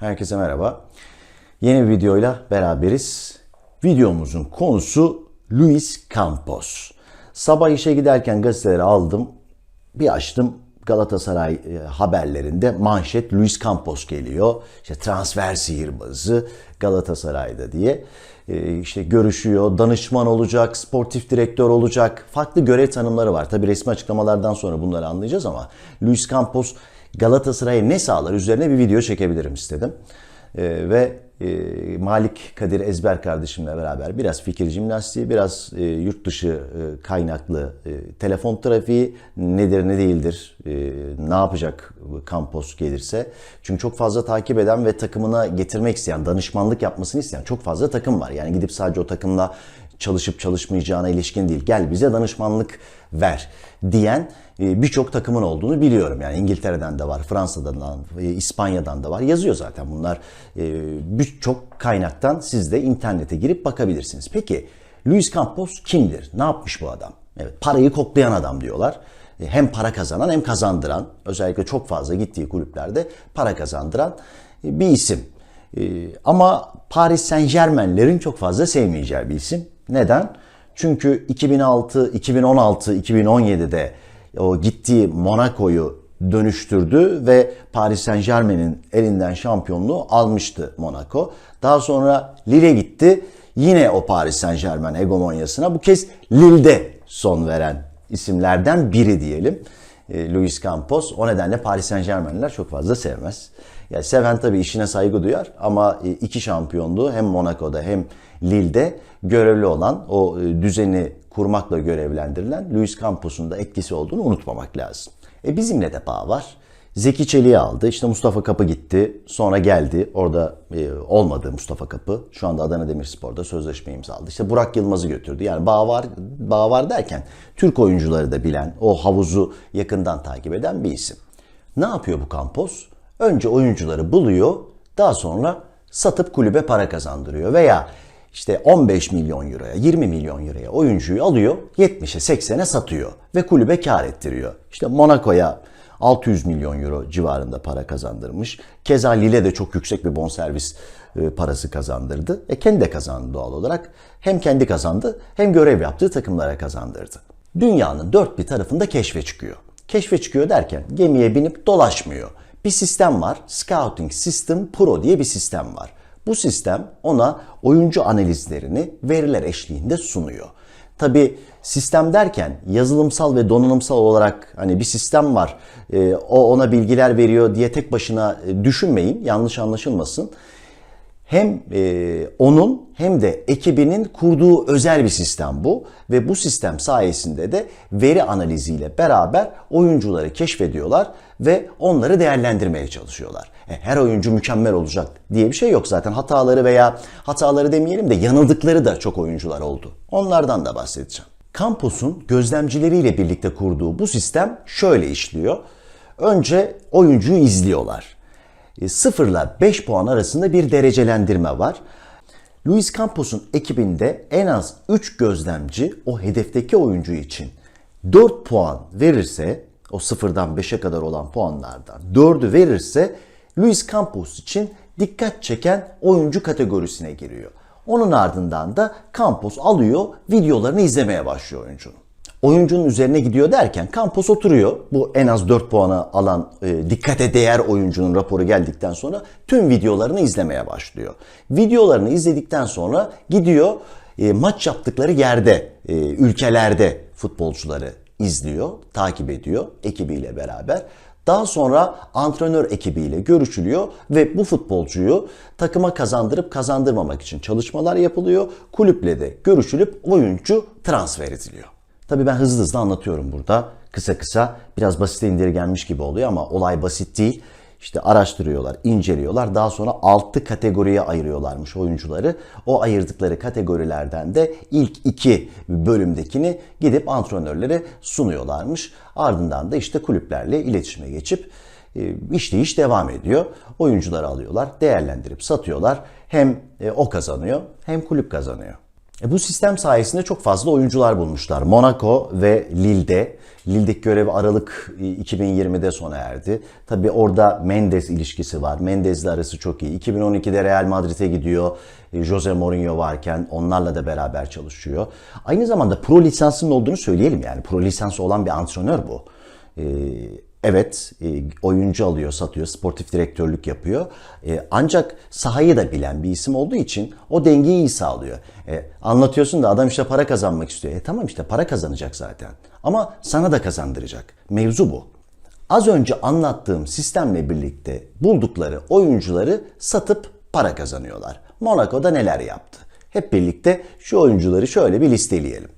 Herkese merhaba. Yeni bir videoyla beraberiz. Videomuzun konusu Luis Campos. Sabah işe giderken gazeteleri aldım. Bir açtım Galatasaray e, haberlerinde manşet Luis Campos geliyor. İşte transfer sihirbazı Galatasaray'da diye. E, işte görüşüyor, danışman olacak, sportif direktör olacak. Farklı görev tanımları var. Tabi resmi açıklamalardan sonra bunları anlayacağız ama Luis Campos Galatasaray'a ne sağlar üzerine bir video çekebilirim istedim. Ee, ve e, Malik Kadir Ezber kardeşimle beraber biraz fikir jimnastiği, biraz e, yurt dışı e, kaynaklı e, telefon trafiği nedir ne değildir, e, ne yapacak Campos gelirse. Çünkü çok fazla takip eden ve takımına getirmek isteyen, danışmanlık yapmasını isteyen çok fazla takım var. Yani gidip sadece o takımla çalışıp çalışmayacağına ilişkin değil. Gel bize danışmanlık ver diyen e, birçok takımın olduğunu biliyorum. Yani İngiltere'den de var, Fransa'dan da, e, İspanya'dan da var. Yazıyor zaten bunlar. E, birçok kaynaktan siz de internete girip bakabilirsiniz. Peki Luis Campos kimdir? Ne yapmış bu adam? Evet, parayı koklayan adam diyorlar. Hem para kazanan hem kazandıran, özellikle çok fazla gittiği kulüplerde para kazandıran bir isim. Ama Paris Saint Germain'lerin çok fazla sevmeyeceği bir isim. Neden? Çünkü 2006, 2016, 2017'de o gittiği Monaco'yu dönüştürdü ve Paris Saint Germain'in elinden şampiyonluğu almıştı Monaco. Daha sonra Lille gitti. Yine o Paris Saint Germain hegemonyasına bu kez Lille'de son veren isimlerden biri diyelim. E, Luis Campos. O nedenle Paris Saint Germain'ler çok fazla sevmez. Yani seven tabii işine saygı duyar ama e, iki şampiyonluğu hem Monaco'da hem Lille'de görevli olan o e, düzeni kurmakla görevlendirilen Luis Campos'un da etkisi olduğunu unutmamak lazım. E bizimle de bağ var. Zeki Çelik'i aldı. İşte Mustafa Kapı gitti. Sonra geldi. Orada e, olmadı Mustafa Kapı. Şu anda Adana Demirspor'da sözleşme imzaladı. İşte Burak Yılmaz'ı götürdü. Yani bağ var, bağ var derken Türk oyuncuları da bilen, o havuzu yakından takip eden bir isim. Ne yapıyor bu Campos? Önce oyuncuları buluyor. Daha sonra satıp kulübe para kazandırıyor. Veya işte 15 milyon euroya, 20 milyon euroya oyuncuyu alıyor, 70'e 80'e satıyor ve kulübe kar ettiriyor. İşte Monaco'ya 600 milyon euro civarında para kazandırmış. Keza Lille de çok yüksek bir bonservis e, parası kazandırdı. E kendi de kazandı doğal olarak. Hem kendi kazandı hem görev yaptığı takımlara kazandırdı. Dünyanın dört bir tarafında keşfe çıkıyor. Keşfe çıkıyor derken gemiye binip dolaşmıyor. Bir sistem var. Scouting System Pro diye bir sistem var. Bu sistem ona oyuncu analizlerini veriler eşliğinde sunuyor. Tabi sistem derken yazılımsal ve donanımsal olarak hani bir sistem var e, o ona bilgiler veriyor diye tek başına e, düşünmeyin yanlış anlaşılmasın. Hem e, onun hem de ekibinin kurduğu özel bir sistem bu ve bu sistem sayesinde de veri analiziyle beraber oyuncuları keşfediyorlar ve onları değerlendirmeye çalışıyorlar. E, her oyuncu mükemmel olacak diye bir şey yok zaten. Hataları veya hataları demeyelim de yanıldıkları da çok oyuncular oldu. Onlardan da bahsedeceğim. Campos'un gözlemcileriyle birlikte kurduğu bu sistem şöyle işliyor. Önce oyuncuyu izliyorlar. 0 ile 5 puan arasında bir derecelendirme var. Luis Campos'un ekibinde en az 3 gözlemci o hedefteki oyuncu için 4 puan verirse, o 0'dan 5'e kadar olan puanlardan 4'ü verirse Luis Campos için dikkat çeken oyuncu kategorisine giriyor. Onun ardından da Campos alıyor, videolarını izlemeye başlıyor oyuncunun. Oyuncunun üzerine gidiyor derken Campos oturuyor. Bu en az 4 puanı alan e, dikkate değer oyuncunun raporu geldikten sonra tüm videolarını izlemeye başlıyor. Videolarını izledikten sonra gidiyor e, maç yaptıkları yerde, e, ülkelerde futbolcuları izliyor, takip ediyor ekibiyle beraber. Daha sonra antrenör ekibiyle görüşülüyor ve bu futbolcuyu takıma kazandırıp kazandırmamak için çalışmalar yapılıyor. Kulüple de görüşülüp oyuncu transfer ediliyor. Tabii ben hızlı hızlı anlatıyorum burada. Kısa kısa biraz basite indirgenmiş gibi oluyor ama olay basit değil. İşte araştırıyorlar, inceliyorlar. Daha sonra 6 kategoriye ayırıyorlarmış oyuncuları. O ayırdıkları kategorilerden de ilk iki bölümdekini gidip antrenörlere sunuyorlarmış. Ardından da işte kulüplerle iletişime geçip e, işleyiş devam ediyor. Oyuncuları alıyorlar, değerlendirip satıyorlar. Hem e, o kazanıyor hem kulüp kazanıyor. E bu sistem sayesinde çok fazla oyuncular bulmuşlar. Monaco ve Lille'de. Lille'deki görevi Aralık 2020'de sona erdi. Tabi orada Mendes ilişkisi var. Mendes'le arası çok iyi. 2012'de Real Madrid'e gidiyor. E, Jose Mourinho varken onlarla da beraber çalışıyor. Aynı zamanda pro lisansının olduğunu söyleyelim yani. Pro lisansı olan bir antrenör bu. Ee, Evet, e, oyuncu alıyor, satıyor, sportif direktörlük yapıyor. E, ancak sahayı da bilen bir isim olduğu için o dengeyi iyi sağlıyor. E, anlatıyorsun da adam işte para kazanmak istiyor. E tamam işte para kazanacak zaten. Ama sana da kazandıracak. Mevzu bu. Az önce anlattığım sistemle birlikte buldukları oyuncuları satıp para kazanıyorlar. Monaco'da neler yaptı? Hep birlikte şu oyuncuları şöyle bir listeleyelim.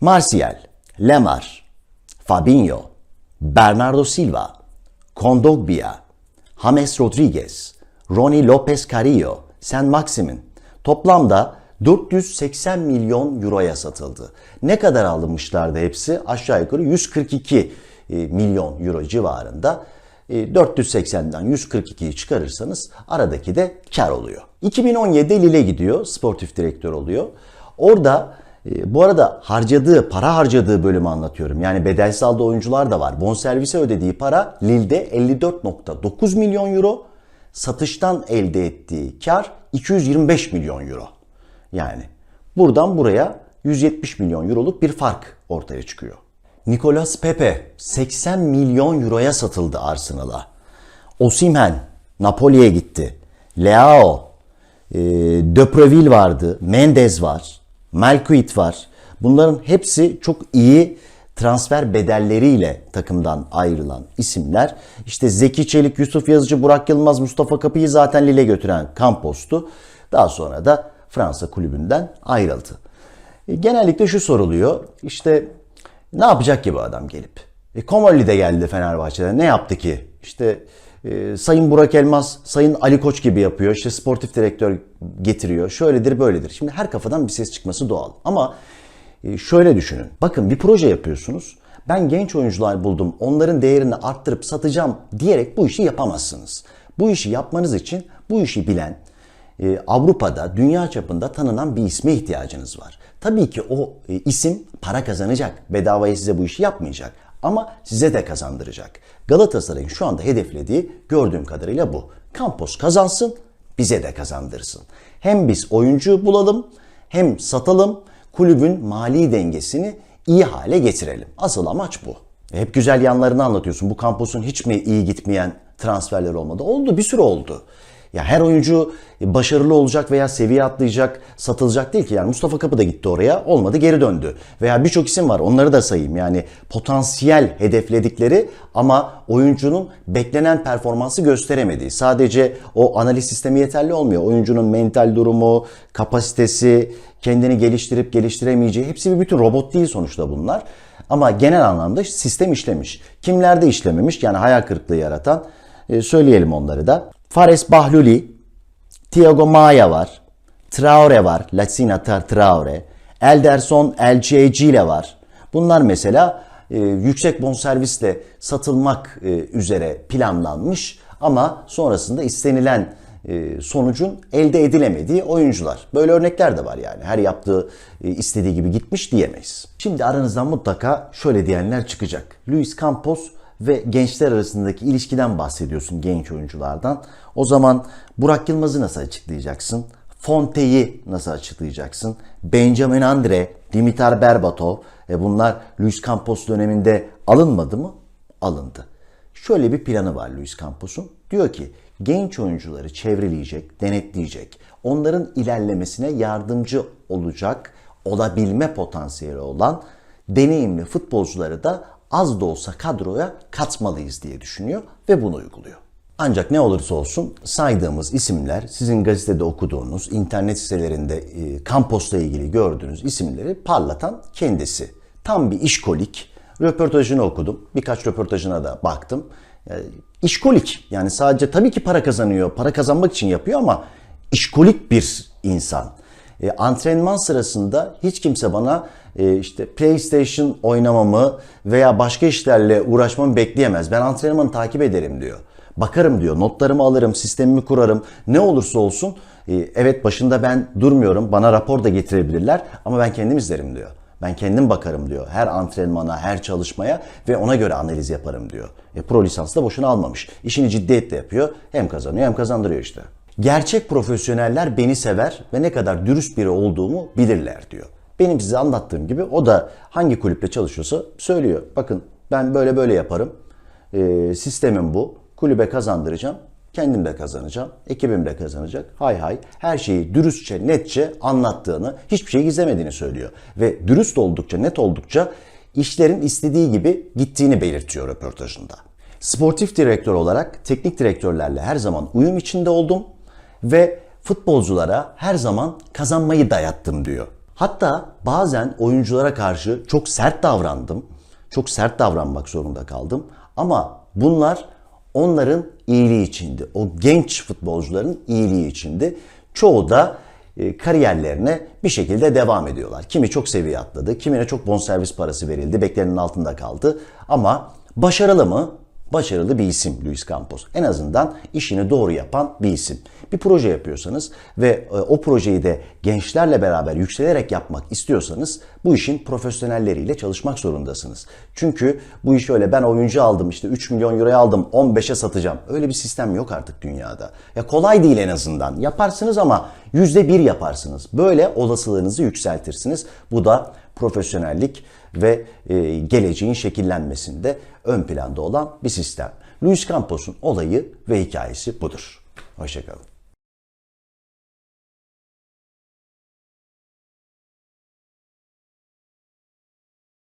Martial, Lemar, Fabinho, Bernardo Silva, Kondogbia, James Rodriguez, Ronnie Lopez Carrillo, Sen Maximin toplamda 480 milyon euroya satıldı. Ne kadar alınmışlardı hepsi? Aşağı yukarı 142 e, milyon euro civarında. E, 480'den 142'yi çıkarırsanız aradaki de kar oluyor. 2017'de Lille gidiyor, sportif direktör oluyor. Orada e, bu arada harcadığı, para harcadığı bölümü anlatıyorum. Yani bedelsiz aldığı oyuncular da var. Bonservise ödediği para Lille'de 54.9 milyon euro. Satıştan elde ettiği kar 225 milyon euro. Yani buradan buraya 170 milyon euroluk bir fark ortaya çıkıyor. Nicolas Pepe 80 milyon euroya satıldı Arsenal'a. Osimhen Napoli'ye gitti. Leao, e, Depreville vardı, Mendes var. Melkuit var. Bunların hepsi çok iyi transfer bedelleriyle takımdan ayrılan isimler. İşte Zeki Çelik, Yusuf Yazıcı, Burak Yılmaz, Mustafa Kapı'yı zaten Lille götüren Campos'tu. Daha sonra da Fransa kulübünden ayrıldı. E, genellikle şu soruluyor. İşte ne yapacak ki bu adam gelip? E, Komolli de geldi Fenerbahçe'den. Ne yaptı ki? İşte e, Sayın Burak Elmas, Sayın Ali Koç gibi yapıyor. İşte sportif direktör getiriyor. Şöyledir böyledir. Şimdi her kafadan bir ses çıkması doğal. Ama e, şöyle düşünün. Bakın bir proje yapıyorsunuz. Ben genç oyuncular buldum. Onların değerini arttırıp satacağım diyerek bu işi yapamazsınız. Bu işi yapmanız için bu işi bilen, e, Avrupa'da, dünya çapında tanınan bir isme ihtiyacınız var. Tabii ki o e, isim para kazanacak. Bedavaya size bu işi yapmayacak. Ama size de kazandıracak. Galatasaray'ın şu anda hedeflediği gördüğüm kadarıyla bu. Campos kazansın, bize de kazandırsın. Hem biz oyuncu bulalım, hem satalım, kulübün mali dengesini iyi hale getirelim. Asıl amaç bu. Hep güzel yanlarını anlatıyorsun. Bu Campos'un hiç mi iyi gitmeyen transferler olmadı? Oldu, bir sürü oldu. Ya her oyuncu başarılı olacak veya seviye atlayacak, satılacak değil ki. Yani Mustafa Kapı da gitti oraya, olmadı geri döndü. Veya birçok isim var, onları da sayayım. Yani potansiyel hedefledikleri ama oyuncunun beklenen performansı gösteremediği. Sadece o analiz sistemi yeterli olmuyor. Oyuncunun mental durumu, kapasitesi, kendini geliştirip geliştiremeyeceği hepsi bir bütün robot değil sonuçta bunlar. Ama genel anlamda sistem işlemiş. Kimlerde işlememiş yani hayal kırıklığı yaratan e, söyleyelim onları da. Fares Bahluli, Thiago Maia var, Traore var, Lassina Traore, Elderson LCG var. Bunlar mesela e, yüksek bonservisle satılmak e, üzere planlanmış ama sonrasında istenilen e, sonucun elde edilemediği oyuncular. Böyle örnekler de var yani. Her yaptığı e, istediği gibi gitmiş diyemeyiz. Şimdi aranızdan mutlaka şöyle diyenler çıkacak. Luis Campos ve gençler arasındaki ilişkiden bahsediyorsun genç oyunculardan. O zaman Burak Yılmaz'ı nasıl açıklayacaksın? Fonte'yi nasıl açıklayacaksın? Benjamin Andre, Dimitar Berbatov e bunlar Luis Campos döneminde alınmadı mı? Alındı. Şöyle bir planı var Luis Campos'un. Diyor ki genç oyuncuları çevreleyecek, denetleyecek. Onların ilerlemesine yardımcı olacak, olabilme potansiyeli olan deneyimli futbolcuları da az da olsa kadroya katmalıyız diye düşünüyor ve bunu uyguluyor. Ancak ne olursa olsun saydığımız isimler sizin gazetede okuduğunuz, internet sitelerinde e, kamposla ilgili gördüğünüz isimleri parlatan kendisi. Tam bir işkolik. Röportajını okudum. Birkaç röportajına da baktım. E, işkolik yani sadece tabii ki para kazanıyor. Para kazanmak için yapıyor ama işkolik bir insan. E, antrenman sırasında hiç kimse bana e, işte PlayStation oynamamı veya başka işlerle uğraşmamı bekleyemez. Ben antrenmanı takip ederim diyor. Bakarım diyor. Notlarımı alırım, sistemimi kurarım. Ne olursa olsun E, evet başında ben durmuyorum, bana rapor da getirebilirler ama ben kendim izlerim diyor. Ben kendim bakarım diyor. Her antrenmana, her çalışmaya ve ona göre analiz yaparım diyor. E, pro lisans da boşuna almamış. İşini ciddiyetle yapıyor. Hem kazanıyor hem kazandırıyor işte. Gerçek profesyoneller beni sever ve ne kadar dürüst biri olduğumu bilirler diyor. Benim size anlattığım gibi o da hangi kulüple çalışıyorsa söylüyor. Bakın ben böyle böyle yaparım. E, sistemim bu. Kulübe kazandıracağım. Kendim de kazanacağım. Ekibim de kazanacak. Hay hay. Her şeyi dürüstçe, netçe anlattığını, hiçbir şey gizlemediğini söylüyor. Ve dürüst oldukça, net oldukça işlerin istediği gibi gittiğini belirtiyor röportajında. Sportif direktör olarak teknik direktörlerle her zaman uyum içinde oldum ve futbolculara her zaman kazanmayı dayattım diyor. Hatta bazen oyunculara karşı çok sert davrandım. Çok sert davranmak zorunda kaldım. Ama bunlar onların iyiliği içindi. O genç futbolcuların iyiliği içindi. Çoğu da e, kariyerlerine bir şekilde devam ediyorlar. Kimi çok seviye atladı, kimine çok bonservis parası verildi, beklenenin altında kaldı. Ama başarılı mı? Başarılı bir isim Luis Campos. En azından işini doğru yapan bir isim. Bir proje yapıyorsanız ve e, o projeyi de gençlerle beraber yükselerek yapmak istiyorsanız bu işin profesyonelleriyle çalışmak zorundasınız. Çünkü bu iş öyle ben oyuncu aldım işte 3 milyon euroya aldım 15'e satacağım. Öyle bir sistem yok artık dünyada. Ya kolay değil en azından. Yaparsınız ama %1 yaparsınız. Böyle olasılığınızı yükseltirsiniz. Bu da profesyonellik ve e, geleceğin şekillenmesinde ön planda olan bir sistem. Luis Campos'un olayı ve hikayesi budur. Hoşçakalın.